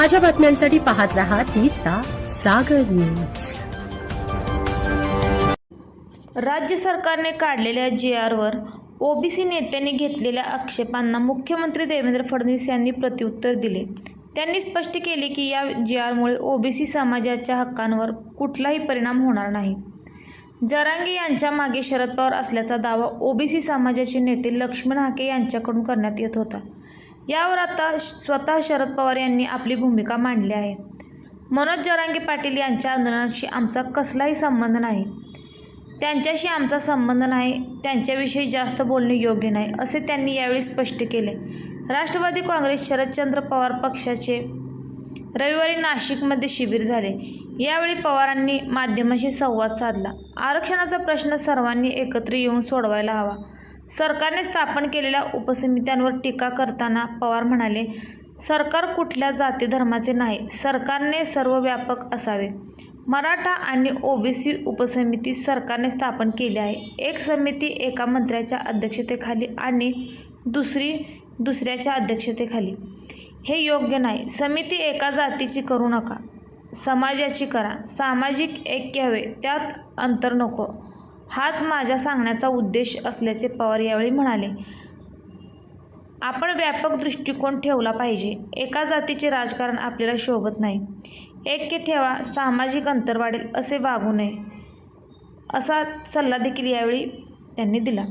ताज्या बातम्यांसाठी पाहत राहा तिचा सागर न्यूज. राज्य सरकारने काढलेल्या जी आरवर ओबीसी नेत्यांनी घेतलेल्या आक्षेपांना मुख्यमंत्री देवेंद्र फडणवीस यांनी प्रत्युत्तर दिले. त्यांनी स्पष्ट केले की या जी आरमुळे ओबीसी समाजाच्या हक्कांवर कुठलाही परिणाम होणार नाही. जरांगे यांच्या मागे शरद पवार असल्याचा दावा ओबीसी समाजाचे नेते लक्ष्मण हाके यांच्याकडून करण्यात येत होता. यावर आता स्वतः शरद पवार यांनी आपली भूमिका मांडली आहे. मनोज जरांगे पाटील यांच्या आंदोलनाशी आमचा कसलाही संबंध नाही. त्यांच्याशी आमचा संबंध नाही त्यांच्याविषयी जास्त बोलणे योग्य नाही असे त्यांनी यावेळी स्पष्ट केले. राष्ट्रवादी काँग्रेस शरदचंद्र पवार पक्षाचे रविवारी नाशिकमध्ये शिबिर झाले. यावेळी पवारांनी माध्यमाशी संवाद साधला. आरक्षणाचा प्रश्न सर्वांनी एकत्र येऊन सोडवायला हवा. सरकारने स्थापन केलेल्या उपसमित्यांवर टीका करताना पवार म्हणाले सरकार कुठल्या जाती धर्माचे नाही सरकारने सर्वव्यापक असावे. मराठा आणि ओबीसी उपसमिती सरकारने स्थापन केली आहे. एक समिती एका मंत्र्याच्या अध्यक्षतेखाली आणि दुसरी दुसऱ्याच्या अध्यक्षतेखाली. हे योग्य नाही. समिती एका जातीची करू नका. समाजाची करा. सामाजिक ऐक्य हवे. त्यात अंतर नको. हाच माझ्या सांगण्याचा उद्देश असल्याचे पवार यावेळी म्हणाले. आपण व्यापक दृष्टिकोन ठेवला पाहिजे. एका जातीचे राजकारण आपल्याला शोभत नाही. ऐक्य ठेवा सामाजिक अंतर वाढेल असे वागू नये असा सल्ला देखील यावेळी त्यांनी दिला.